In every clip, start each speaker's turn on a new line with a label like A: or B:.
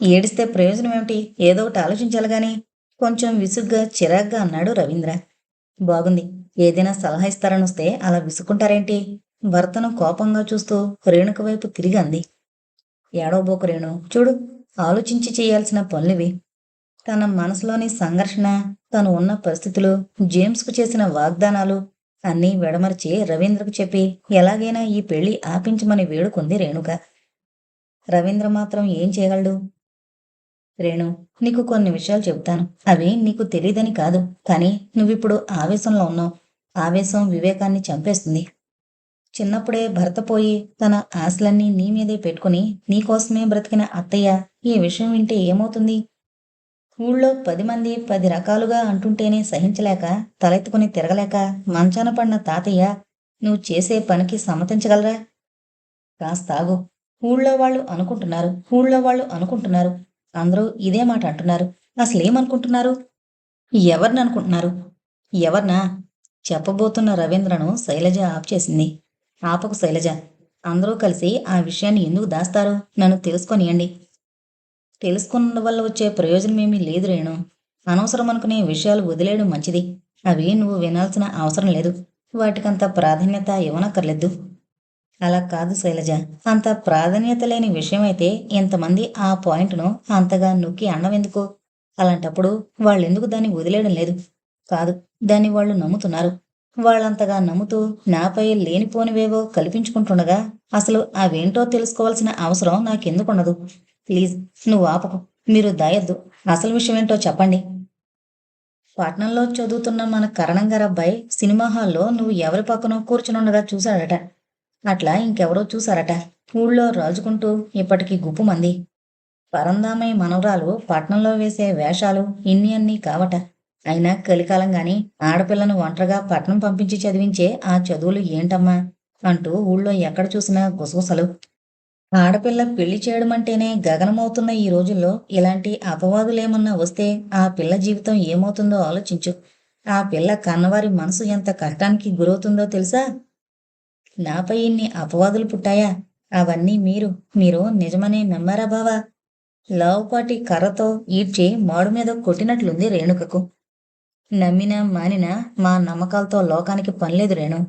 A: ఏడిస్తే ప్రయోజనం ఏమిటి? ఏదో ఒకటి ఆలోచించాలి కానీ కొంచెం విసుగ్గా చిరాగ్గా అన్నాడు రవీంద్ర. బాగుంది. ఏదైనా సలహా ఇస్తారని వస్తే అలా విసుక్కుంటారేంటి? భర్తను కోపంగా చూస్తూ రేణుక వైపు తిరిగి అంది. ఏడవబోకు రేణు. చూడు ఆలోచించి చేయాల్సిన పనులివి. తన మనసులోని సంఘర్షణ తను ఉన్న పరిస్థితులు జేమ్స్కు చేసిన వాగ్దానాలు అన్నీ వెడమర్చి రవీంద్రకు చెప్పి ఎలాగైనా ఈ పెళ్ళి ఆపించమని వేడుకుంది రేణుక. రవీంద్ర మాత్రం ఏం చేయగలడు? రేణు నీకు కొన్ని విషయాలు చెబుతాను. అవి నీకు తెలియదని కాదు కానీ నువ్విప్పుడు ఆవేశంలో ఉన్నావు. ఆవేశం వివేకాన్ని చంపేస్తుంది. చిన్నప్పుడే భర్త పోయి తన ఆశలన్నీ నీ మీదే పెట్టుకుని నీకోసమే బ్రతికిన అత్తయ్య ఈ విషయం వింటే ఏమవుతుంది? ఊళ్ళో పది మంది పది రకాలుగా అంటుంటేనే సహించలేక తలెత్తుకుని తిరగలేక మంచాన పడిన తాతయ్య నువ్వు చేసే పనికి సమ్మతించగలరా? కాస్తాగు ఊళ్ళో వాళ్ళు అనుకుంటున్నారు ఊళ్ళో వాళ్ళు అనుకుంటున్నారు. అందరూ ఇదే మాట అంటున్నారు. అసలేమనుకుంటున్నారు? ఎవరిని అనుకుంటున్నారు ఎవరినా? చెప్పబోతున్న రవీంద్రను శైలజ ఆప్ చేసింది. ఆపకు శైలజ అందరూ కలిసి ఆ విషయాన్ని ఎందుకు దాస్తారు? నన్ను తెలుసుకొనియండి. తెలుసుకున్న వల్ల వచ్చే ప్రయోజనం ఏమీ లేదు రేణు. అనవసరం అనుకునే విషయాలు వదిలేయడం మంచిది. అవి నువ్వు వినాల్సిన అవసరం లేదు. వాటికంత ప్రాధాన్యత ఇవ్వనక్కర్లేదు. అలా కాదు శైలజ. అంత ప్రాధాన్యత లేని విషయం అయితే ఇంతమంది ఆ పాయింట్ను అంతగా నొక్కి అనవెందుకు అలాంటప్పుడు వాళ్ళెందుకు దాన్ని వదిలేయడం లేదు? కాదు దాన్ని వాళ్ళు నమ్ముతున్నారు. వాళ్ళంతగా నమ్ముతూ నాపై లేనిపోనివేవో కల్పించుకుంటుండగా అసలు అవేంటో తెలుసుకోవాల్సిన అవసరం నాకెందుకుండదు. ప్లీజ్ నువ్వు ఆపకు. మీరు దయద్దు. అసలు విషయం ఏంటో చెప్పండి. పట్నంలో చదువుతున్న మన కరణం గారు అబ్బాయి సినిమా హాల్లో నువ్వు ఎవరి పక్కనో కూర్చునుండగా చూశాడట. అట్లా ఇంకెవరో చూశారట. ఊళ్ళో రాజుకుంటూ ఇప్పటికీ గుప్పుమంది పరందామయ్య మనవరాలు పట్నంలో వేసే వేషాలు ఇన్ని అన్నీ కావట. అయినా కలికాలం గాని ఆడపిల్లను ఒంటరిగా పట్నం పంపించి చదివించే ఆ చదువులు ఏంటమ్మా? అంటూ ఊళ్ళో ఎక్కడ చూసినా గుసగుసలు. ఆడపిల్ల పెళ్ళి చేయడం అంటేనే గగనమవుతున్న ఈ రోజుల్లో ఇలాంటి అపవాదులేమన్నా వస్తే ఆ పిల్ల జీవితం ఏమవుతుందో ఆలోచించు. ఆ పిల్ల కన్నవారి మనసు ఎంత కష్టానికి గురవుతుందో తెలుసా? నాపై ఇన్ని అపవాదులు పుట్టాయా? అవన్నీ మీరు మీరు నిజమనే నమ్మారా బావా? లావుపాటి కర్రతో ఈడ్చి మాడు మీద కొట్టినట్లుంది రేణుకకు. నమ్మినా మానినా మా నమ్మకాలతో లోకానికి పనిలేదు రేణు.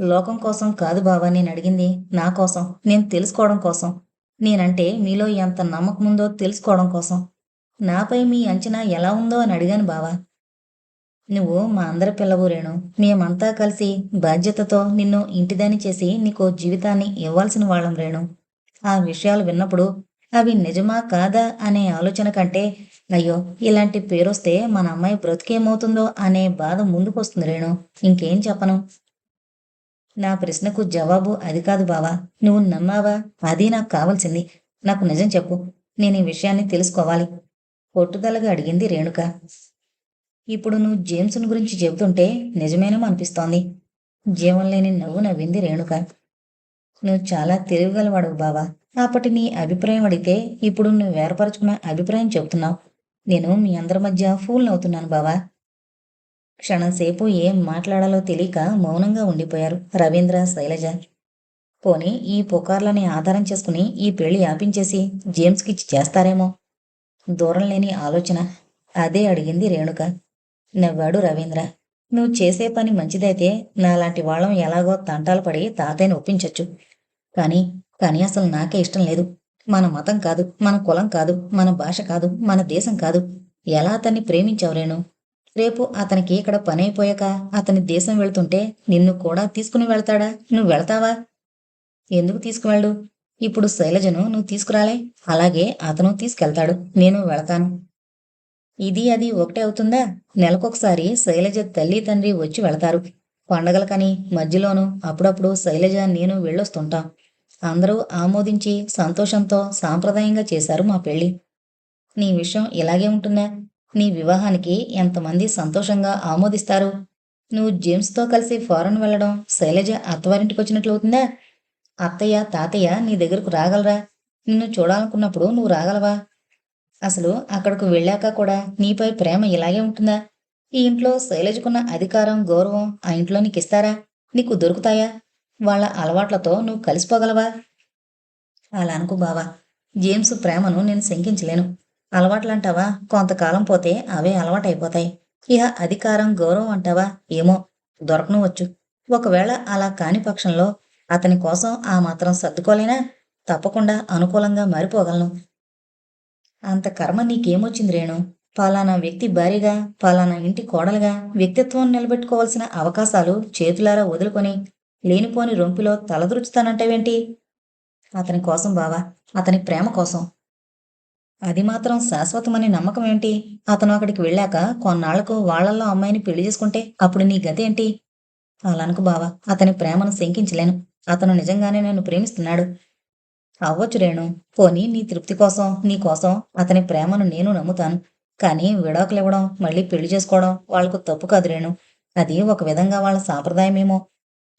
A: లోకం కోసం కాదు బావా నేను అడిగింది నా కోసం నేను తెలుసుకోవడం కోసం. నేనంటే మీలో ఎంత నమ్మకం ఉందో తెలుసుకోవడం కోసం. నాపై మీ అంచనా ఎలా ఉందో అని అడిగాను బావా. నువ్వు మా అందరి పిల్లవు రేణు మేమంతా కలిసి బాధ్యతతో నిన్ను ఇంటిదాని చేసి నీకు జీవితాన్ని ఇవ్వాల్సిన వాళ్ళం రేణు. ఆ విషయాలు విన్నప్పుడు అవి నిజమా కాదా అనే ఆలోచన కంటే అయ్యో ఇలాంటి పేరొస్తే మన అమ్మాయి బ్రతికేమవుతుందో అనే బాధ ముందుకొస్తుంది రేణు. ఇంకేం చెప్పను? నా ప్రశ్నకు జవాబు అది కాదు బావా. నువ్వు నమ్మావా? అది నాకు కావాల్సింది. నాకు నిజం చెప్పు. నేను ఈ విషయాన్ని తెలుసుకోవాలి. పొట్టుదలగా అడిగింది రేణుక. ఇప్పుడు నువ్వు జేమ్సన్ గురించి చెబుతుంటే నిజమేనేమో అనిపిస్తోంది. జీవం లేని నవ్వు నవ్వింది రేణుక. నువ్వు చాలా తెలివిగలవాడు బావా. అప్పటి నీ అభిప్రాయం అడిగితే ఇప్పుడు నువ్వు వేరపరచుకున్న అభిప్రాయం చెబుతున్నావు. నేను మీ అందరి మధ్య ఫూల్ అవుతున్నాను బావా. క్షణంసేపు ఏం మాట్లాడాలో తెలియక మౌనంగా ఉండిపోయారు రవీంద్ర శైలజ. పోనీ ఈ పుకార్లని ఆధారం చేసుకుని ఈ పెళ్ళి ఆపించేసి జేమ్స్కిచ్చి చేస్తారేమో? దూరం లేని ఆలోచన. అదే అడిగింది రేణుక. నవ్వాడు రవీంద్ర. నువ్వు చేసే పని మంచిదైతే నాలాంటి వాళ్ళం ఎలాగో తంటాలు పడి తాతయ్యని ఒప్పించొచ్చు. కానీ కానీ అసలు నాకే ఇష్టం లేదు. మన మతం కాదు మన కులం కాదు మన భాష కాదు మన దేశం కాదు. ఎలా అతన్ని ప్రేమించావు రేణు? రేపు అతనికి ఇక్కడ పని అయిపోయాక అతని దేశం వెళ్తుంటే నిన్ను కూడా తీసుకుని వెళ్తాడా? నువ్వు వెళ్తావా? ఎందుకు తీసుకువెళ్ళు? ఇప్పుడు శైలజను నువ్వు తీసుకురాలే. అలాగే అతను తీసుకెళ్తాడు. నేను వెళతాను. ఇది అది ఒకటే అవుతుందా? నెలకొకసారి శైలజ తల్లి తండ్రి వచ్చి వెళతారు. పండగలకని మధ్యలోనూ అప్పుడప్పుడు శైలజ నేను వెళ్ళొస్తుంటాం. అందరూ ఆమోదించి సంతోషంతో సాంప్రదాయంగా చేశారు మా పెళ్ళి నీ విషయం ఇలాగే ఉంటుందా? నీ వివాహానికి ఎంతమంది సంతోషంగా ఆమోదిస్తారు? నువ్వు జేమ్స్తో కలిసి ఫారెన్ వెళ్ళడం శైలజ అత్తవారింటికి వచ్చినట్లు అవుతుందా? అత్తయ్య తాతయ్య నీ దగ్గరకు రాగలరా? నిన్ను చూడాలనుకున్నప్పుడు నువ్వు రాగలవా? అసలు అక్కడకు వెళ్ళాక కూడా నీపై ప్రేమ ఇలాగే ఉంటుందా? ఈ ఇంట్లో శైలజకున్న అధికారం గౌరవం ఆ ఇంట్లో నీకు ఇస్తారా? నీకు దొరుకుతాయా? వాళ్ళ అలవాట్లతో నువ్వు కలిసిపోగలవా? అలా అనుకు బావా. జేమ్స్ ప్రేమను నేను శంకించలేను. అలవాట్లంటావా? కొంతకాలం పోతే అవే అలవాటైపోతాయి. ఇహ అధికారం గౌరవం అంటావా? ఏమో. దొరకనవచ్చు. ఒకవేళ అలా కాని పక్షంలో అతని కోసం ఆ మాత్రం సర్దుకోలేనా? తప్పకుండా అనుకూలంగా మారిపోగలను. అంత కర్మ నీకేమొచ్చింది రేణు? పలానా వ్యక్తి భార్యగా పలానా ఇంటి కోడలుగా వ్యక్తిత్వం నిలబెట్టుకోవాల్సిన అవకాశాలు చేతులారా వదులుకొని లేనిపోని రొంపిలో తలదృచుతానంటావేంటి అతని కోసం బావా అతని ప్రేమ కోసం. అది మాత్రం శాశ్వతమనే నమ్మకం ఏంటి అతను అక్కడికి వెళ్ళాక కొన్నాళ్ళకు వాళ్ళల్లో అమ్మాయిని పెళ్ళి చేసుకుంటే అప్పుడు నీ గతి ఏంటి? బావా అతని ప్రేమను శంకించలేను. అతను నిజంగానే నన్ను ప్రేమిస్తున్నాడు. అవ్వచ్చు రేణు. పోనీ నీ తృప్తి కోసం నీ కోసం అతని ప్రేమను నేను నమ్ముతాను. కానీ విడాకులివ్వడం మళ్ళీ పెళ్ళి చేసుకోవడం వాళ్ళకు తప్పు కాదు రేణు. అది ఒక విధంగా వాళ్ళ సాంప్రదాయమేమో.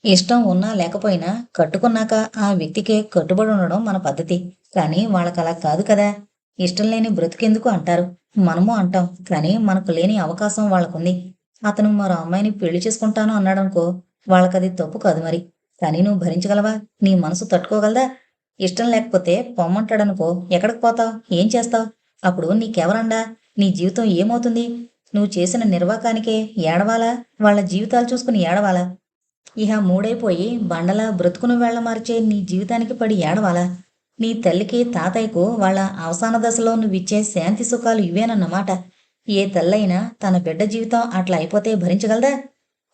A: ఇష్టం ఉన్నా లేకపోయినా కట్టుకున్నాక ఆ వ్యక్తికే కట్టుబడి ఉండడం మన పద్ధతి. కానీ వాళ్ళకి అలా కాదు కదా. ఇష్టం లేని బ్రతికెందుకు అంటారు? మనము అంటాం. కానీ మనకు లేని అవకాశం వాళ్ళకుంది. అతను మరో అమ్మాయిని పెళ్ళి చేసుకుంటాను అన్నాడనుకో వాళ్ళకది తప్పు కాదు మరి. కానీ నువ్వు భరించగలవా? నీ మనసు తట్టుకోగలదా? ఇష్టం లేకపోతే పొమ్మంటాడనుకో ఎక్కడికి పోతావు? ఏం చేస్తావు? అప్పుడు నీకెవరండా? నీ జీవితం ఏమవుతుంది? నువ్వు చేసిన నిర్వాకానికే ఏడవాలా? వాళ్ళ జీవితాలు చూసుకుని ఏడవాలా? ఇహ మూడైపోయి బండలా బ్రతుకును వేళ్ళ మార్చే నీ జీవితానికి పడి ఏడవాలా? నీ తల్లికి తాతయ్యకు వాళ్ళ అవసాన దశలో నువ్విచ్చే శాంతి సుఖాలు ఇవేనన్నమాట. ఏ తల్లైనా తన బిడ్డ జీవితం అట్లా అయిపోతే భరించగలదా?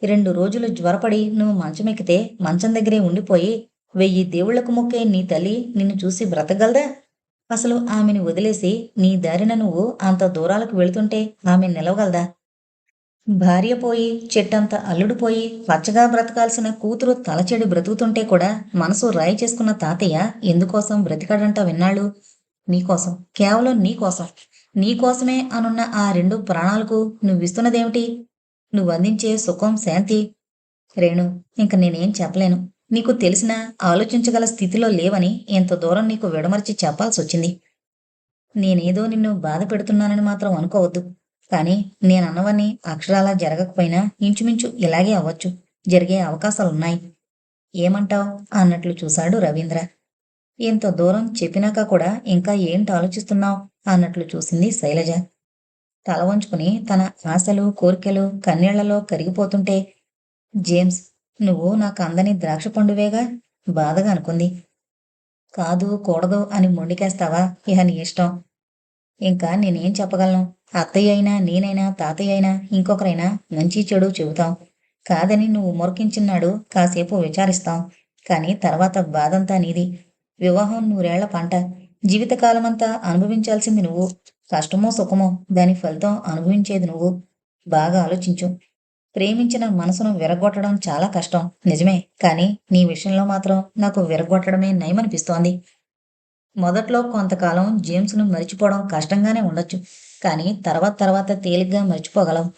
A: రెండు రోజులు జ్వరపడి నువ్వు మంచమెక్కితే మంచం దగ్గరే ఉండిపోయి వెయ్యి దేవుళ్ళకు మొక్కే నీ తల్లి నిన్ను చూసి బ్రతకగలదా? అసలు ఆమెను వదిలేసి నీ దారిన నువ్వు అంత దూరాలకు వెళుతుంటే ఆమె నిలవగలదా? భార్య పోయి చెట్టంత అల్లుడుపోయి పచ్చగా బ్రతకాల్సిన కూతురు తలచెడు బ్రతుకుతుంటే కూడా మనసు రాయి చేసుకున్న తాతయ్య ఎందుకోసం బ్రతికాడంట విన్నాళ్ళు? నీకోసం కేవలం నీకోసం నీకోసమే అనున్న ఆ రెండు ప్రాణాలకు నువ్విస్తున్నదేమిటి? నువ్వు అందించే సుఖం శాంతి. రేణు ఇంక నేనేం చెప్పలేను. నీకు తెలిసినా ఆలోచించగల స్థితిలో లేవని ఇంత దూరం నీకు విడమర్చి చెప్పాల్సొచ్చింది. నేనేదో నిన్ను బాధ పెడుతున్నానని మాత్రం అనుకోవద్దు. కానీ నేనన్నవన్నీ అక్షరాలా జరగకపోయినా ఇంచుమించు ఇలాగే అవ్వచ్చు. జరిగే అవకాశాలున్నాయి. ఏమంటావ్? అన్నట్లు చూశాడు రవీంద్ర. ఇంత దూరం చెప్పినాక కూడా ఇంకా ఏంటి ఆలోచిస్తున్నావు? అన్నట్లు చూసింది శైలజ. తల వంచుకుని తన ఆశలు కోరికలు కన్నీళ్ళలో కరిగిపోతుంటే జేమ్స్ నువ్వు నాకు అందని ద్రాక్ష పండువేగా? బాధగా అనుకుంది. కాదు కూడదు అని మొండికేస్తావా? ఇహ నీ ఇష్టం. ఇంకా నేనేం చెప్పగలను? అత్తయ్య అయినా నేనైనా తాతయ్య అయినా ఇంకొకరైనా మంచి చెడు చెబుతాం. కాదని నువ్వు మొరకించినాడు కాసేపు విచారిస్తాం. కానీ తర్వాత బాధంతా నీది. వివాహం నూరేళ్ళ పంట. జీవితకాలమంతా అనుభవించాల్సింది నువ్వు. కష్టమో సుఖమో దాని ఫలితం అనుభవించేది నువ్వు. బాగా ఆలోచించు. ప్రేమించిన మనసును విరగొట్టడం చాలా కష్టం. నిజమే. కానీ నీ విషయంలో మాత్రం నాకు విరగొట్టడమే నయమనిపిస్తోంది. మొదట్లో కొంతకాలం జేమ్స్ను మరిచిపోవడం కష్టంగానే ఉండొచ్చు. కానీ తర్వాత తర్వాత తేలిగ్గా మర్చిపోగలం.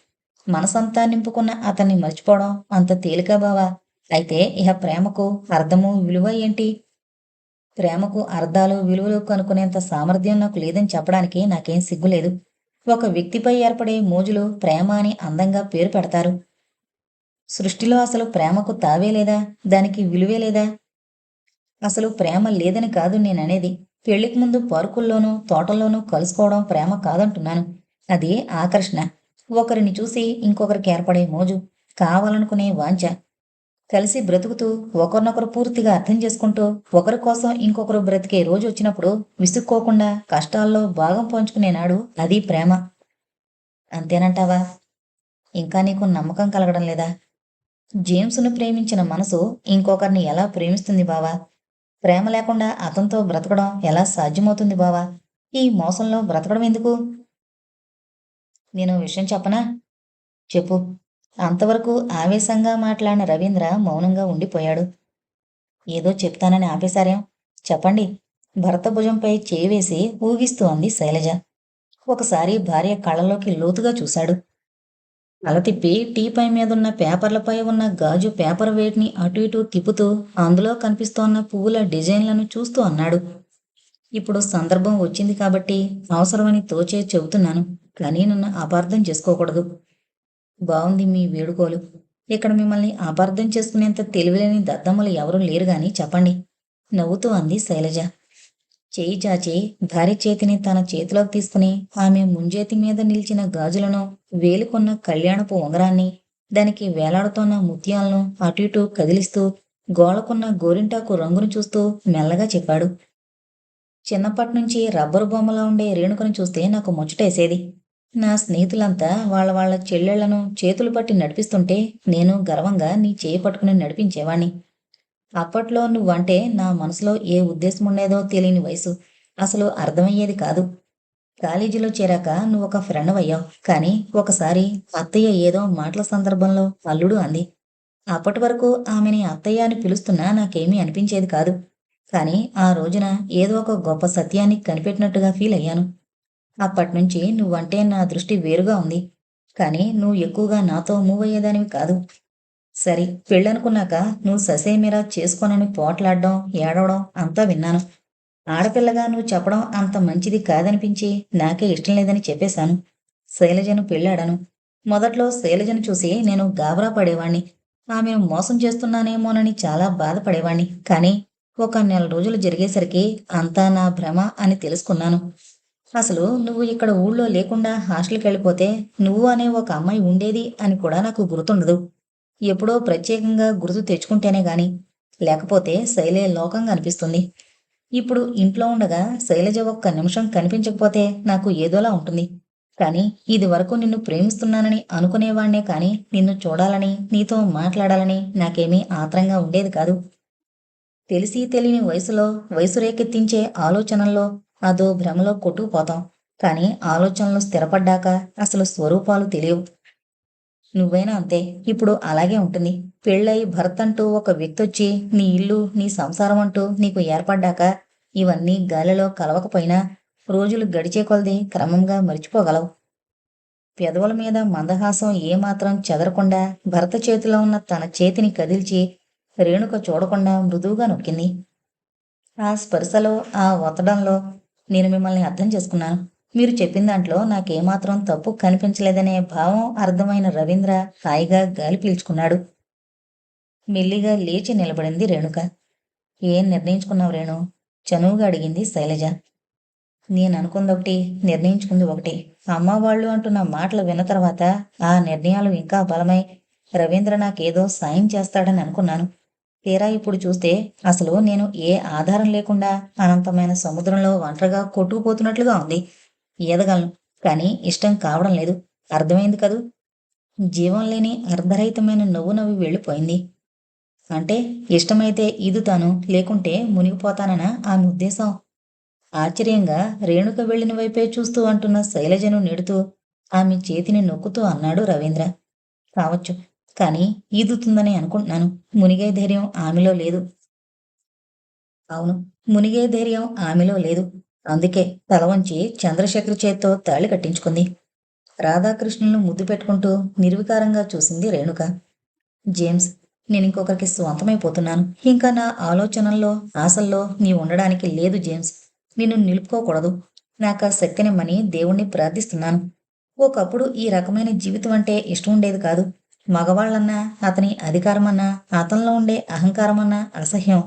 A: మనసంతా నింపుకున్న అతన్ని మర్చిపోవడం అంత తేలిక బావా? అయితే ఇహ ప్రేమకు అర్థము విలువ ఏంటి? ప్రేమకు అర్థాలు విలువలు కనుక్కునేంత సామర్థ్యం నాకు లేదని చెప్పడానికి నాకేం సిగ్గులేదు. ఒక వ్యక్తిపై ఏర్పడే మోజులు ప్రేమ అని అందంగా పేరు పెడతారు. సృష్టిలో అసలు ప్రేమకు తావే లేదా? దానికి విలువే లేదా? అసలు ప్రేమ లేదని కాదు నేననేది. పెళ్ళికి ముందు పార్కుల్లోనూ తోటల్లోనూ కలుసుకోవడం ప్రేమ కాదంటున్నాను. అది ఆకర్షణ. ఒకరిని చూసి ఇంకొకరికి ఏర్పడే మోజు కావాలనుకునే వాంఛ. కలిసి బ్రతుకుతూ ఒకరినొకరు పూర్తిగా అర్థం చేసుకుంటూ ఒకరి కోసం ఇంకొకరు బ్రతికే రోజు వచ్చినప్పుడు విసుక్కోకుండా కష్టాల్లో భాగం పంచుకునే నాడు అది ప్రేమ. అంతేనంటావా? ఇంకా నీకు నమ్మకం కలగడం లేదా? జేమ్స్ను ప్రేమించిన మనసు ఇంకొకరిని ఎలా ప్రేమిస్తుంది బావా? ప్రేమ లేకుండా అతనితో బ్రతకడం ఎలా సాధ్యమవుతుంది బావా? ఈ మోసంలో బ్రతకడం ఎందుకు? నేను విషయం చెప్పనా? చెప్పు. అంతవరకు ఆవేశంగా మాట్లాడిన రవీంద్ర మౌనంగా ఉండిపోయాడు. ఏదో చెప్తానని ఆపేశారేం? చెప్పండి. భర్త భుజంపై చేయి వేసి ఊగిస్తూ అంది శైలజ. ఒకసారి భార్య కళ్ళలోకి లోతుగా చూశాడు. తల తిప్పి టీపై మీదున్న పేపర్లపై ఉన్న గాజు పేపర్ వేటిని అటు ఇటు తిప్పుతూ అందులో కనిపిస్తోన్న పువ్వుల డిజైన్లను చూస్తూ అన్నాడు. ఇప్పుడు సందర్భం వచ్చింది కాబట్టి అవసరమని తోచే చెబుతున్నాను కానీ నన్ను అపార్థం చేసుకోకూడదు. బాగుంది మీ వేడుకోలు. ఇక్కడ మిమ్మల్ని అపార్థం చేసుకునేంత తెలివిలేని దద్దమ్మలు ఎవరూ లేరు గాని చెప్పండి నవ్వుతూ అంది శైలజ. చేయి చాచి భార్య చేతిని తన చేతిలోకి తీసుకుని ఆమె ముంజేతి మీద నిలిచిన గాజులను వేలుకున్న కళ్యాణపు ఉంగరాన్ని దానికి వేలాడుతోన్న ముత్యాలను అటు ఇటు కదిలిస్తూ గోళకున్న గోరింటాకు రంగును చూస్తూ మెల్లగా చెప్పాడు. చిన్నప్పటి నుంచి రబ్బరు బొమ్మలా ఉండే రేణుకను చూస్తే నాకు ముచ్చటేసేది. నా స్నేహితులంతా వాళ్ళ వాళ్ళ చెల్లెళ్ళను చేతులు పట్టి నడిపిస్తుంటే నేను గర్వంగా నీ చేయి పట్టుకుని నడిపించేవాణ్ణి. అప్పట్లో నువ్వంటే నా మనసులో ఏ ఉద్దేశం ఉండేదో తెలియని వయసు. అసలు అర్థమయ్యేది కాదు. కాలేజీలో చేరాక నువ్వు ఒక ఫ్రెండ్ అయ్యావు. కానీ ఒకసారి అత్తయ్య ఏదో మాటల సందర్భంలో అల్లుడు అంది. అప్పటి వరకు ఆమెని అత్తయ్య అని పిలుస్తున్నా నాకేమీ అనిపించేది కాదు. కానీ ఆ రోజున ఏదో ఒక గొప్ప సత్యాన్ని కనిపెట్టినట్టుగా ఫీల్ అయ్యాను. అప్పటినుంచి నువ్వంటే నా దృష్టి వేరుగా ఉంది. కానీ నువ్వు ఎక్కువగా నాతో మూవ్ అయ్యేదానివి కాదు. సరే పెళ్ళనుకున్నాక నువ్వు ససేమిరా చేసుకోనని పోట్లాడడం ఏడవడం అంతా విన్నాను. ఆడపిల్లగా నువ్వు చెప్పడం అంత మంచిది కాదనిపించి నాకే ఇష్టం లేదని చెప్పేశాను. శైలజను పెళ్ళాడాను. మొదట్లో శైలజను చూసి నేను గాబరా పడేవాణ్ణి. ఆమెను మోసం చేస్తున్నానేమోనని చాలా బాధపడేవాణ్ణి. కానీ ఒక నెల రోజులు జరిగేసరికి అంతా నా భ్రమ అని తెలుసుకున్నాను. అసలు నువ్వు ఇక్కడ ఊళ్ళో లేకుండా హాస్టల్కి వెళ్ళిపోతే నువ్వు అనే ఒక అమ్మాయి ఉండేది అని కూడా నాకు గుర్తుండదు. ఎప్పుడో ప్రత్యేకంగా గుర్తు తెచ్చుకుంటేనే గాని లేకపోతే శైలే లోకంగా అనిపిస్తుంది. ఇప్పుడు ఇంట్లో ఉండగా శైలజ ఒక్క నిమిషం కనిపించకపోతే నాకు ఏదోలా ఉంటుంది. కానీ ఇది వరకు నిన్ను ప్రేమిస్తున్నానని అనుకునేవాణ్ణే కానీ నిన్ను చూడాలని నీతో మాట్లాడాలని నాకేమీ ఆత్రంగా ఉండేది కాదు. తెలిసి తెలియని వయసులో వయసు రేకెత్తించే ఆలోచనల్లో అదో భ్రమలో కొట్టుకుపోతాం. కానీ ఆలోచనలు స్థిరపడ్డాక అసలు స్వరూపాలు తెలియవు. నువ్వైనా అంతే? ఇప్పుడు అలాగే ఉంటుంది. పెళ్ళై భర్త అంటూ ఒక వ్యక్తి వచ్చి నీ ఇల్లు నీ సంసారం అంటూ నీకు ఏర్పడ్డాక ఇవన్నీ గాలిలో కలవకపోయినా రోజులు గడిచే కొలది క్రమంగా మరిచిపోగలవు. పెదవుల మీద మందహాసం ఏమాత్రం చెదరకుండా భర్త చేతిలో ఉన్న తన చేతిని కదిల్చి రేణుక చూడకుండా మృదువుగా నొక్కింది. ఆ స్పర్శలో ఆ ఒత్తడంలో నేను మిమ్మల్ని అర్థం చేసుకున్నాను. మీరు చెప్పిన దాంట్లో నాకేమాత్రం తప్పు కనిపించలేదనే భావం అర్థమైన రవీంద్ర హాయిగా గాలి పీల్చుకున్నాడు. మెల్లిగా లేచి నిలబడింది రేణుక. ఏం నిర్ణయించుకున్నావు రేణు? చనువుగా అడిగింది శైలజ. నేను అనుకుంది ఒకటి నిర్ణయించుకుంది ఒకటి. అమ్మ వాళ్ళు అంటున్న మాటలు విన్న తర్వాత ఆ నిర్ణయాలు ఇంకా బలమై రవీంద్ర నాకేదో సాయం చేస్తాడని అనుకున్నాను. తీరా ఇప్పుడు చూస్తే అసలు నేను ఏ ఆధారం లేకుండా అనంతమైన సముద్రంలో ఒంటరిగా కొట్టుకుపోతున్నట్లుగా ఉంది. ఈదగలను కానీ ఇష్టం కావడం లేదు. అర్థమైంది కదూ? జీవం లేని అర్ధరహితమైన నవ్వు నవ్వి వెళ్ళిపోయింది. అంటే ఇష్టమైతే ఈదుతాను లేకుంటే మునిగిపోతానన ఆమె ఉద్దేశం ఆశ్చర్యంగా రేణుక వెళ్ళిన వైపే చూస్తూ అంటున్న శైలజను నెడుతూ ఆమె చేతిని నొక్కుతూ అన్నాడు రవీంద్ర. కావచ్చు కానీ ఈదుతుందని అనుకుంటున్నాను. మునిగే ధైర్యం ఆమెలో లేదు. అవును మునిగే ధైర్యం ఆమెలో లేదు. అందుకే తల వంచి చంద్రశేఖర్ చేత్తో తాళి కట్టించుకుంది. రాధాకృష్ణులను ముద్దు పెట్టుకుంటూ నిర్వికారంగా చూసింది రేణుక. జేమ్స్ నేను ఇంకొకరికి స్వంతమైపోతున్నాను. ఇంకా నా ఆలోచనల్లో ఆశల్లో నీ ఉండడానికి లేదు జేమ్స్. నిన్ను నిలుపుకోకూడదు. నాకు ఆ శక్తినిమ్మని దేవుణ్ణి ప్రార్థిస్తున్నాను. ఒకప్పుడు ఈ రకమైన జీవితం అంటే ఇష్టం ఉండేది కాదు. మగవాళ్ళన్నా అతని అధికారమన్నా అతనిలో ఉండే అహంకారమన్నా అసహ్యం.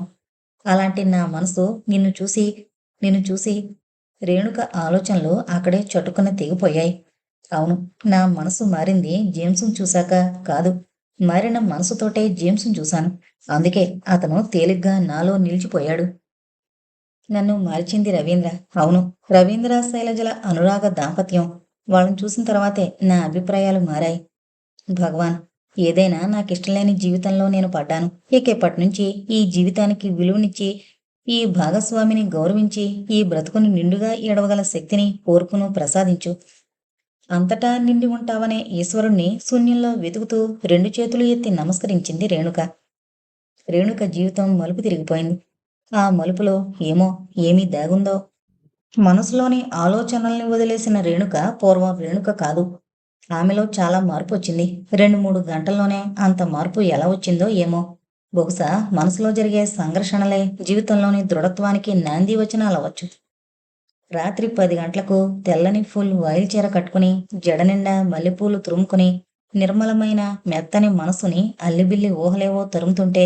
A: అలాంటి నా మనసు నిన్ను చూసి నిన్ను చూసి రేణుక ఆలోచనలు అక్కడే చటుకున తెగిపోయాయి. అవును నా మనసు మారింది జేమ్స్ను చూశాక కాదు. మారిన మనసుతోటే జేమ్స్ను చూశాను. అందుకే అతను తేలిగ్గా నాలో నిలిచిపోయాడు. నన్ను మార్చింది రవీంద్ర. అవును రవీంద్ర శైలజల అనురాగ దాంపత్యం. వాళ్ళని చూసిన తర్వాతే నా అభిప్రాయాలు మారాయి. భగవాన్ ఏదైనా నాకిష్టం లేని జీవితంలో నేను పడ్డాను. ఇకప్పటి నుంచి ఈ జీవితానికి విలువనిచ్చి ఈ భాగస్వామిని గౌరవించి ఈ బ్రతుకుని నిండుగా ఏడవగల శక్తిని కోరుకును ప్రసాదించు. అంతటా నిండి ఉంటావనే ఈశ్వరుణ్ణి శూన్యంలో వెతుకుతూ రెండు చేతులు ఎత్తి నమస్కరించింది రేణుక. రేణుక జీవితం మలుపు తిరిగిపోయింది. ఆ మలుపులో ఏమో ఏమీ దాగుందో? మనసులోని ఆలోచనల్ని వదిలేసిన రేణుక పూర్వం రేణుక కాదు. ఆమెలో చాలా మార్పు వచ్చింది. రెండు మూడు గంటల్లోనే అంత మార్పు ఎలా వచ్చిందో ఏమో? బహుశా మనసులో జరిగే సంఘర్షణలే జీవితంలోని దృఢత్వానికి నాంది వచ్చిన అలవచ్చు రాత్రి పది గంటలకు తెల్లని ఫుల్ వైల్ చీర కట్టుకుని జడ నిండా మల్లెపూలు తురుముకుని నిర్మలమైన మెత్తని మనసుని అల్లిబిల్లి ఊహలేవో తరుముతుంటే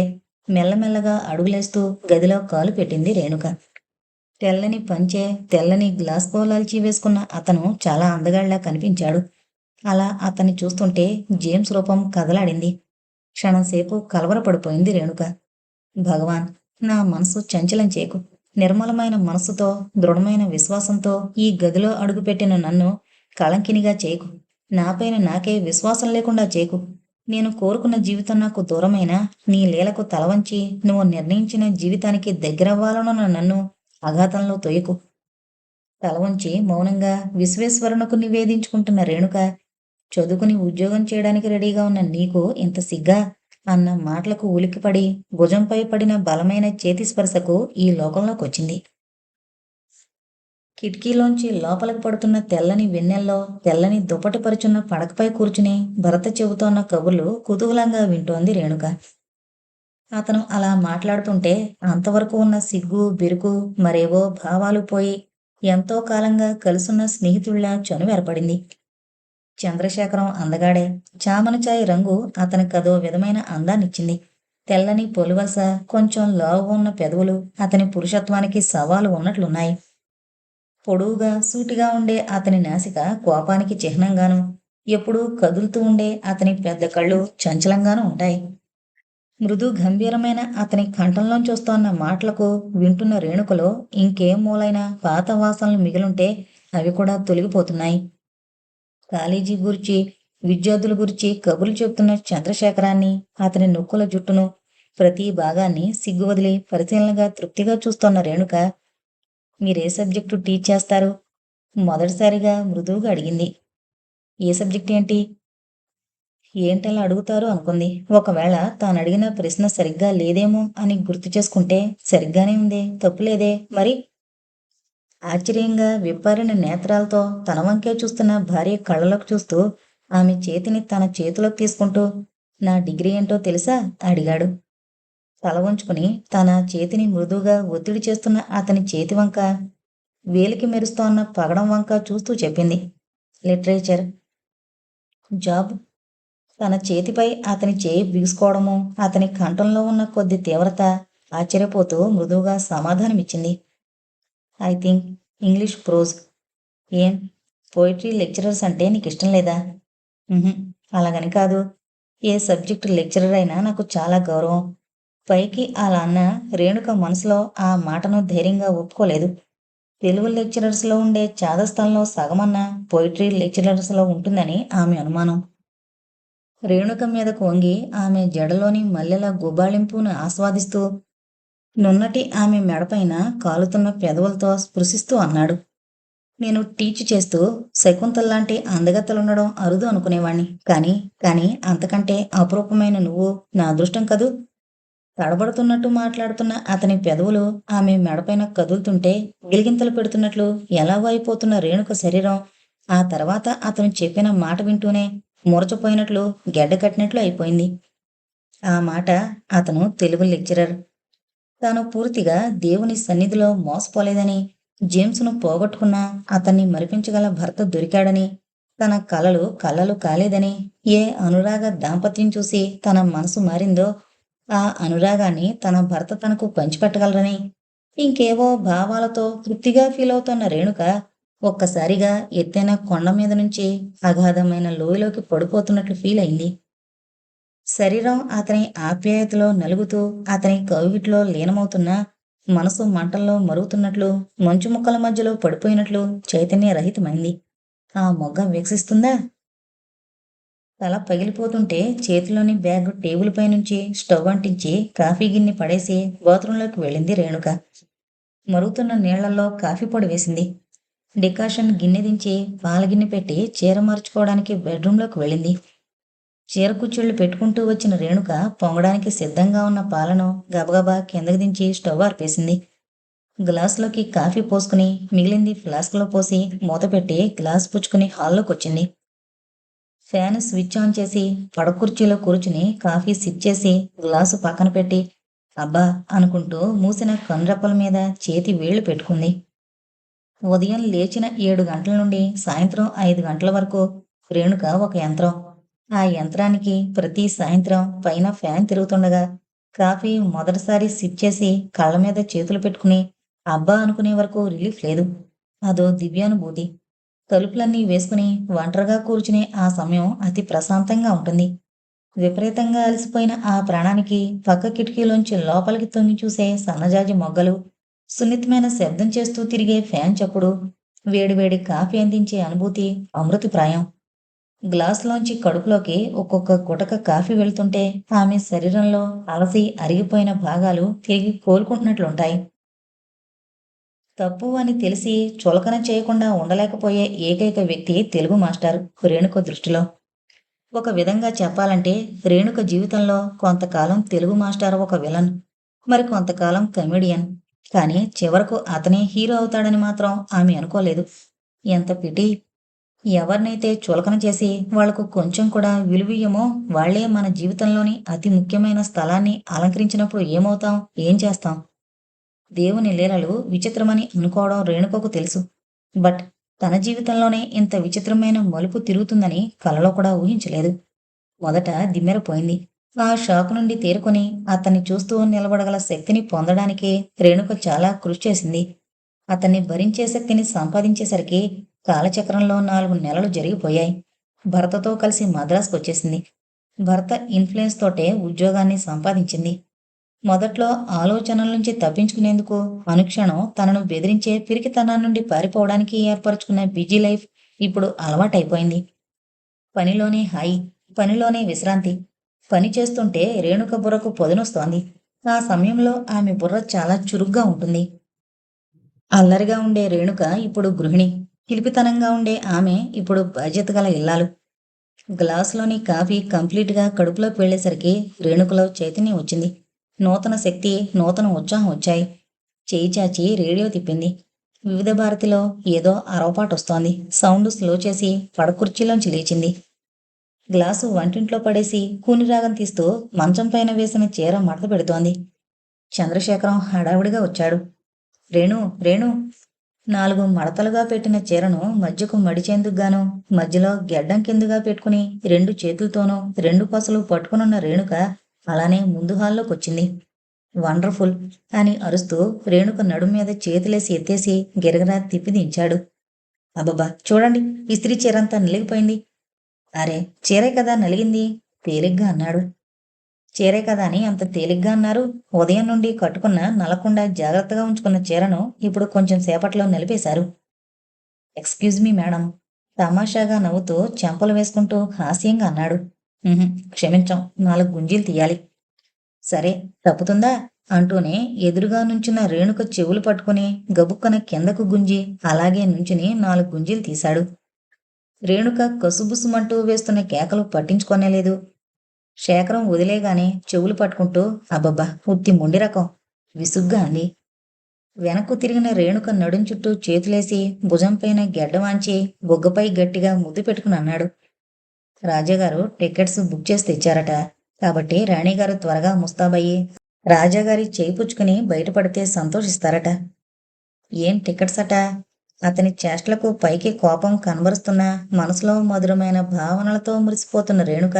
A: మెల్లమెల్లగా అడుగులేస్తూ గదిలో కాలు పెట్టింది రేణుక. తెల్లని పంచే తెల్లని గ్లాస్ పోలాల్చి వేసుకున్న అతను చాలా అందగాళ్ళా కనిపించాడు. అలా అతన్ని చూస్తుంటే జేమ్స్ రూపం కదలాడింది. క్షణంసేపు కలవరపడిపోయింది రేణుక. భగవాన్ నా మనసు చంచలం చేకు. నిర్మలమైన మనసుతో దృఢమైన విశ్వాసంతో ఈ గదిలో అడుగుపెట్టిన నన్ను కళంకినిగా చేయకు నాపైన నాకే విశ్వాసం లేకుండా చేయకు నేను కోరుకున్న జీవితం నాకు దూరమైన నీ లీలకు తలవంచి నువ్వు నిర్ణయించిన జీవితానికి దగ్గరవ్వాలనున్న నన్ను అఘాతంలో తొయ్యకు. తలవంచి మౌనంగా విశ్వేశ్వరునకు నివేదించుకుంటున్న రేణుక చదువుకుని ఉద్యోగం చేయడానికి రెడీగా ఉన్న నీకు ఇంత సిగ్గా? అన్న మాటలకు ఉలిక్కిపడి భుజంపై పడిన బలమైన చేతి స్పర్శకు ఈ లోకంలోకి వచ్చింది. కిటికీలోంచి లోపలికి పడుతున్న తెల్లని వెన్నెల్లో తెల్లని దుప్పటపరుచున్న పడకపై కూర్చుని భరత చెబుతోన్న కబుర్లు కుతూహలంగా వింటోంది రేణుక. అతను అలా మాట్లాడుతుంటే అంతవరకు ఉన్న సిగ్గు బిరుకు మరేవో భావాలు పోయి ఎంతో కాలంగా కలుసున్న స్నేహితుల్లా చనువేర్పడింది. చంద్రశేఖరం అందగాడే. చామనచాయి రంగు అతనికి అదో విధమైన అందాన్నిచ్చింది. తెల్లని పొలివలస కొంచెం లావు ఉన్న పెదవులు అతని పురుషత్వానికి సవాలు ఉన్నట్లున్నాయి. పొడువుగా సూటిగా ఉండే అతని నాసిక కోపానికి చిహ్నంగాను ఎప్పుడూ కదులుతూ ఉండే అతని పెద్ద కళ్ళు చంచలంగాను ఉంటాయి. మృదు గంభీరమైన అతని కంఠంలోంచి వస్తోన్న మాటలకు వింటున్న రేణుకలో ఇంకేం మూలైన పాత వాసనలు మిగిలుంటే అవి కూడా తొలగిపోతున్నాయి. కాలేజీ గురించి విద్యార్థుల గురించి కబుర్లు చెబుతున్న చంద్రశేఖరాన్ని అతని నొక్కుల జుట్టును ప్రతి భాగాన్ని సిగ్గు వదిలి పరిశీలనగా తృప్తిగా చూస్తున్న రేణుక మీరే సబ్జెక్టు టీచ్ చేస్తారు? మొదటిసారిగా మృదువుగా అడిగింది. ఏ సబ్జెక్ట్ ఏంటి? ఏంటలా అడుగుతారు? అనుకుంది. ఒకవేళ తాను అడిగిన ప్రశ్న సరిగ్గా లేదేమో అని గుర్తు చేసుకుంటే సరిగ్గానే ఉంది. తప్పులేదే మరి ఆశ్చర్యంగా విప్పారిన నేత్రాలతో తన వంకే చూస్తున్న భార్య కళ్ళలోకి చూస్తూ ఆమె చేతిని తన చేతిలోకి తీసుకుంటూ నా డిగ్రీ ఏంటో తెలుసా? అడిగాడు. తల వంచుకుని తన చేతిని మృదువుగా ఒత్తిడి చేస్తున్న అతని చేతి వంక వేలికి మెరుస్తోన్న పగడం వంక చూస్తూ చెప్పింది. Literature job. తన చేతిపై అతని చేయి బిగుసుకోవడము అతని కంఠంలో ఉన్న కొద్ది తీవ్రత ఆశ్చర్యపోతూ మృదువుగా సమాధానమిచ్చింది. I think English prose. ఏం? పోయిటరీ లెక్చరర్స్ అంటే నీకు ఇష్టం లేదా అలాగని కాదు. ఏ సబ్జెక్ట్ లెక్చరర్ అయినా నాకు చాలా గౌరవం. పైకి అలా అన్న రేణుక మనసులో ఆ మాటను ధైర్యంగా ఒప్పుకోలేదు. తెలుగు లెక్చరర్స్లో ఉండే చాదస్థంలో సగమన్న పోయిటరీ లెక్చరర్స్లో ఉంటుందని ఆమె అనుమానం. రేణుక మీదకు వంగి ఆమె జడలోని మల్లెల గుబాళింపును ఆస్వాదిస్తూ నున్నటి ఆమె మెడపైన కాలుతున్న పెదవులతో స్పృశిస్తూ అన్నాడు. నేను టీచ్ చేస్తూ శకుంతల్లాంటి అందగత్తలుండడం అరుదు అనుకునేవాణ్ణి. కానీ కానీ అంతకంటే అపురూపమైన నువ్వు నా అదృష్టం కదూ? తడబడుతున్నట్టు మాట్లాడుతున్న అతని పెదవులు ఆమె మెడపైన కదులుతుంటే గిలిగింతలు పెడుతున్నట్లు ఎలా అయిపోతున్న రేణుక శరీరం ఆ తర్వాత అతను చెప్పిన మాట వింటూనే మురచపోయినట్లు గెడ్డ కట్టినట్లు అయిపోయింది. ఆ మాట అతను తెలుగు లెక్చరర్ తాను పూర్తిగా దేవుని సన్నిధిలో మోసపోలేదని జేమ్స్ను పోగొట్టుకున్నా అతన్ని మరిపించగల భర్త దొరికాడని తన కలలు కలలు కాలేదని ఏ అనురాగ దాంపత్యం చూసి తన మనసు మారిందో ఆ అనురాగాన్ని తన భర్త తనకు పంచిపెట్టగలరని ఇంకేవో భావాలతో తృప్తిగా ఫీల్ అవుతున్న రేణుక ఒక్కసారిగా ఎత్తైన కొండ మీద నుంచి అగాధమైన లోయలోకి పడిపోతున్నట్లు ఫీల్ అయింది. శరీరం అతని ఆప్యాయతలో నలుగుతూ అతని కవిగిట్లో లీనమవుతున్న మనసు మంటల్లో మరుగుతున్నట్లు మంచు ముక్కల మధ్యలో పడిపోయినట్లు చైతన్యరహితమైంది. ఆ మొగ్గ వీక్షిస్తుందా? తల పగిలిపోతుంటే చేతిలోని బ్యాగ్ టేబుల్ పై నుంచి స్టవ్ అంటించి కాఫీ గిన్నె పడేసి బాత్రూంలోకి వెళ్ళింది రేణుక. మరుగుతున్న నీళ్ళలో కాఫీ పొడి వేసింది. డికాషన్ గిన్నె దించి పాల గిన్నె పెట్టి చీర మార్చుకోవడానికి బెడ్రూంలోకి వెళ్ళింది. చీరకుచ్చుళ్ళు పెట్టుకుంటూ వచ్చిన రేణుక పొంగడానికి సిద్ధంగా ఉన్న పాలను గబగబా కిందకి దించి స్టవ్ ఆర్పేసింది. గ్లాసులోకి కాఫీ పోసుకుని మిగిలింది ఫ్లాస్క్లో పోసి మూత పెట్టి గ్లాస్ పుచ్చుకుని హాల్లోకి వచ్చింది. ఫ్యాన్ స్విచ్ ఆన్ చేసి పడకుర్చీలో కూర్చుని కాఫీ సిప్ చేసి గ్లాసు పక్కన పెట్టి అబ్బా అనుకుంటూ మూసిన కనురెప్పల మీద చేతి వేళ్ళు పెట్టుకుంది. ఉదయం లేచిన ఏడు గంటల నుండి సాయంత్రం ఐదు గంటల వరకు రేణుక ఒక యంత్రం ఆ యంత్రానికి ప్రతి సాయంత్రం పైన ఫ్యాన్ తిరుగుతుండగా కాఫీ మొదటిసారి సిప్ చేసి కళ్ళ మీద చేతులు పెట్టుకుని అబ్బా అనుకునే వరకు రిలీఫ్ లేదు. అదో దివ్యానుభూతి. తలుపులన్నీ వేసుకుని ఒంటరిగా కూర్చునే ఆ సమయం అతి ప్రశాంతంగా ఉంటుంది. విపరీతంగా అలసిపోయిన ఆ ప్రాణానికి పక్క కిటికీలోంచి లోపలికి తొంగి చూసే సన్నజాజి మొగ్గలు సున్నితమైన శబ్దం చేస్తూ తిరిగే ఫ్యాన్ చప్పుడు వేడివేడి కాఫీ అందించే అనుభూతి అమృతప్రాయం. గ్లాసులోంచి కడుపులోకి ఒక్కొక్క గుటక కాఫీ వెళ్తుంటే ఆమె శరీరంలో అలసి అరిగిపోయిన భాగాలు తిరిగి కోలుకుంటున్నట్లుంటాయి. తప్పు అని తెలిసి చులకన చేయకుండా ఉండలేకపోయే ఏకైక వ్యక్తి తెలుగు మాస్టర్ రేణుక దృష్టిలో. ఒక విధంగా చెప్పాలంటే రేణుక జీవితంలో కొంతకాలం తెలుగు మాస్టర్ ఒక విలన్ మరి కొంతకాలం కమెడియన్. కానీ చివరకు అతనే హీరో అవుతాడని మాత్రం ఆమె అనుకోలేదు. ఎంత పిటి ఎవరినైతే చులకన చేసి వాళ్ళకు కొంచెం కూడా విలువయ్యమో వాళ్ళే మన జీవితంలోని అతి ముఖ్యమైన స్థలాన్ని అలంకరించినప్పుడు ఏమవుతాం? ఏం చేస్తాం? దేవుని లీలలు విచిత్రమని అనుకోవడం రేణుకకు తెలుసు. బట్ తన జీవితంలోనే ఇంత విచిత్రమైన మలుపు తిరుగుతుందని కలలో కూడా ఊహించలేదు. మొదట దిమ్మెరపోయింది ఆ షాక్ నుండి తేరుకొని అతన్ని చూస్తూ నిలబడగల శక్తిని పొందడానికే రేణుక చాలా కృషి చేసింది. అతన్ని భరించే శక్తిని సంపాదించేసరికి కాలచక్రంలో నాలుగు నెలలు జరిగిపోయాయి. భర్తతో కలిసి మద్రాసుకు వచ్చేసింది. భర్త ఇన్ఫ్లుయెన్స్ తోటే ఉద్యోగాన్ని సంపాదించింది. మొదట్లో ఆలోచనల నుంచి తప్పించుకునేందుకు అనుక్షణం తనను బెదిరించే పిరికితనం నుండి పారిపోవడానికి ఏర్పరచుకున్న బిజీ లైఫ్ ఇప్పుడు అలవాటైపోయింది. పనిలోనే హాయి పనిలోనే విశ్రాంతి. పని చేస్తుంటే రేణుక బుర్రకు పొదనొస్తోంది. ఆ సమయంలో ఆమె బుర్ర చాలా చురుగ్గా ఉంటుంది. అల్లరిగా ఉండే రేణుక ఇప్పుడు గృహిణి. కిలిపితనంగా ఉండే ఆమె ఇప్పుడు బాధ్యత గల ఇల్లాలు. గ్లాసులోని కాఫీ కంప్లీట్గా కడుపులోకి వెళ్ళేసరికి రేణుకలో చైతన్యం వచ్చింది. నూతన శక్తి నూతన ఉత్సాహం వచ్చాయి. చేయి చాచి రేడియో తిప్పింది. వివిధ భారతిలో ఏదో అరవపాటు వస్తోంది. సౌండ్ స్లో చేసి పడకుర్చీలోంచి లేచింది. గ్లాసు వంటింట్లో పడేసి కూనిరాగం తీస్తూ మంచం పైన వేసిన చీర మడత పెడుతోంది. చంద్రశేఖరం హడావుడిగా వచ్చాడు. రేణు రేణు! నాలుగు మడతలుగా పెట్టిన చీరను మధ్యకు మడిచేందుకుగాను మధ్యలో గెడ్డం కిందుగా పెట్టుకుని రెండు చేతులతోనూ రెండు పసలు పట్టుకునున్న రేణుక అలానే ముందు హాల్లోకి వచ్చింది వండర్ఫుల్ అని అరుస్తూ రేణుక నడుము మీద చేతులేసి ఎత్తేసి గిరగరా తిప్పి దించాడు. అబ్బబ్బా చూడండి ఇస్త్రీ చీరంతా నలిగిపోయింది. అరే చీరే కదా నలిగింది? తేలిగ్గా అన్నాడు. చీరే కదా అని అంత తేలిగ్గా అన్నారు. ఉదయం నుండి కట్టుకున్న నలకుండా జాగ్రత్తగా ఉంచుకున్న చీరను ఇప్పుడు కొంచెం సేపట్లో నిలిపేశారు. ఎక్స్క్యూజ్ మీ మేడం తమాషాగా నవ్వుతూ చెంపలు వేసుకుంటూ హాస్యంగా అన్నాడు. క్షమించాం క్షమించం నాలుగు గుంజీలు తీయాలి. సరే తప్పుతుందా? అంటూనే ఎదురుగా నుంచున్న రేణుక చెవులు పట్టుకుని గబుక్కన కిందకు గుంజి అలాగే నుంచుని నాలుగు గుంజీలు తీశాడు. రేణుక కసుబుసుమంటూ వేస్తున్న కేకలు పట్టించుకోనేలేదు. శేఖరం వదిలేగానే చెవులు పట్టుకుంటూ అబ్బబ్బా ఉత్తి మొండి రకం. విసుగ్గా అంది. వెనక్కు తిరిగిన రేణుక నడుం చుట్టూ చేతులేసి భుజంపైన గెడ్డవాంచి బొగ్గపై గట్టిగా ముద్దు పెట్టుకుని అన్నాడు. రాజాగారు టికెట్స్ బుక్ చేసి తెచ్చారట. కాబట్టి రాణిగారు త్వరగా ముస్తాబయ్యి రాజాగారి చేయి పుచ్చుకుని బయటపడితే సంతోషిస్తారట. ఏం టికెట్స్ అట? అతని చేష్టలకు పైకి కోపం కనబరుస్తున్న మనసులో మధురమైన భావనలతో మురిసిపోతున్న రేణుక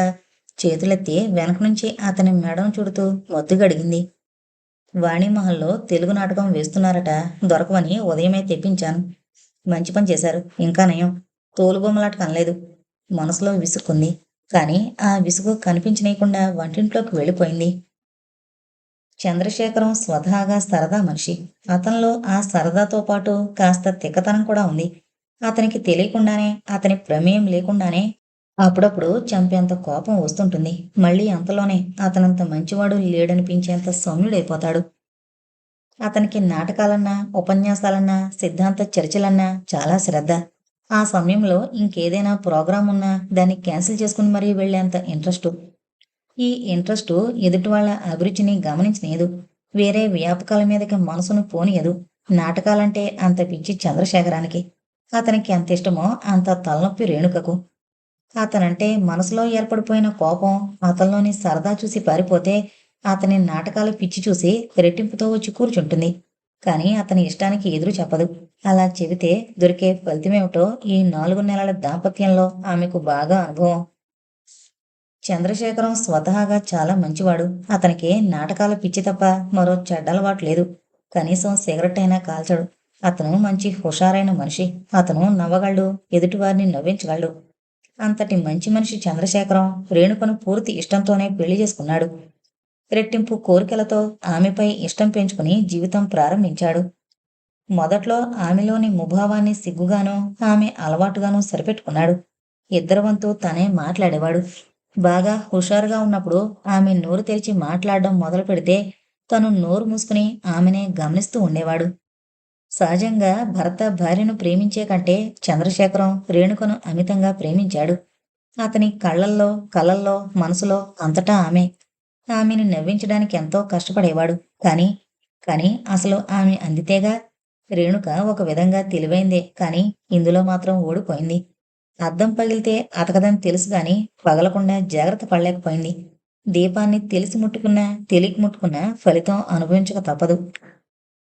A: చేతులెత్తి వెనక నుంచి అతని మెడను చుడుతూ మొద్దుగడిగింది వాణిమహల్లో తెలుగు నాటకం వేస్తున్నారట దొరకవని ఉదయమే తెప్పించాను. మంచి పని చేశారు ఇంకా నయం. తోలుబొమ్మలాట కనలేదు. మనసులో విసుక్కుంది. కానీ ఆ విసుగు కనిపించనీయకుండా వంటింట్లోకి వెళ్ళిపోయింది. చంద్రశేఖరం స్వతహాగా సరదా మనిషి. అతనిలో ఆ సరదాతో పాటు కాస్త తిక్కతనం కూడా ఉంది. అతనికి తెలియకుండానే అతని ప్రమేయం లేకుండానే అప్పుడప్పుడు చంపేంత కోపం వస్తుంటుంది. మళ్ళీ అంతలోనే అతనంత మంచివాడు లేడనిపించేంత సౌమ్యుడైపోతాడు. అతనికి నాటకాలన్నా ఉపన్యాసాలన్నా సిద్ధాంత చర్చలన్నా చాలా శ్రద్ధ. ఆ సమయంలో ఇంకేదైనా ప్రోగ్రాం ఉన్నా దాన్ని క్యాన్సిల్ చేసుకుని మరీ వెళ్ళేంత ఇంట్రెస్టు. ఈ ఇంట్రెస్టు ఎదుటి వాళ్ళ అభిరుచిని గమనించలేదు వేరే వ్యాపకాల మీదకి మనసును పోనీయదు. నాటకాలంటే అంత పిచ్చి చంద్రశేఖరానికి. అతనికి ఎంత ఇష్టమో అంత తలనొప్పి రేణుకకు. అతనంటే మనసులో ఏర్పడిపోయిన కోపం అతనిలోని సరదా చూసి పారిపోతే అతని నాటకాల పిచ్చి చూసి రెట్టింపుతో వచ్చి కూర్చుంటుంది. కానీ అతని ఇష్టానికి ఎదురు చెప్పదు. అలా చెబితే దొరికే ఫలితమేమిటో ఈ నాలుగు నెలల దాంపత్యంలో ఆమెకు బాగా అనుభవం. చంద్రశేఖరం స్వతహాగా చాలా మంచివాడు. అతనికి నాటకాల పిచ్చి తప్ప మరో చెడ్డలవాటు లేదు. కనీసం సిగరెట్ అయినా కాల్చడు. అతను మంచి హుషారైన మనిషి. అతను నవ్వగలడు. ఎదుటివారిని నవ్వించగలడు. అంతటి మంచి మనిషి చంద్రశేఖరం రేణుకను పూర్తి ఇష్టంతోనే పెళ్ళి చేసుకున్నాడు. రెట్టింపు కోరికలతో ఆమెపై ఇష్టం పెంచుకుని జీవితం ప్రారంభించాడు. మొదట్లో ఆమెలోని ముభావాన్ని సిగ్గుగాను ఆమె అలవాటుగాను సరిపెట్టుకున్నాడు. ఇద్దరి వంతు తనే మాట్లాడేవాడు. బాగా హుషారుగా ఉన్నప్పుడు ఆమె నోరు తెరిచి మాట్లాడడం మొదలు పెడితే తను నోరు మూసుకుని ఆమెనే గమనిస్తూ ఉండేవాడు. సహజంగా భర్త భార్యను ప్రేమించే కంటే చంద్రశేఖరం రేణుకను అమితంగా ప్రేమించాడు. అతని కళ్ళల్లో కళ్ళల్లో మనసులో అంతటా ఆమె. ఆమెను నవ్వించడానికి ఎంతో కష్టపడేవాడు. కానీ కానీ అసలు ఆమె అందితేగా? రేణుక ఒక విధంగా తెలివైందే. కానీ ఇందులో మాత్రం ఓడిపోయింది. అద్దం పగిలితే అతకదని తెలుసు గాని పగలకుండా జాగ్రత్త పడలేకపోయింది. దీపాన్ని తెలిసి ముట్టుకున్నా తెలియక ముట్టుకున్నా ఫలితం అనుభవించక తప్పదు.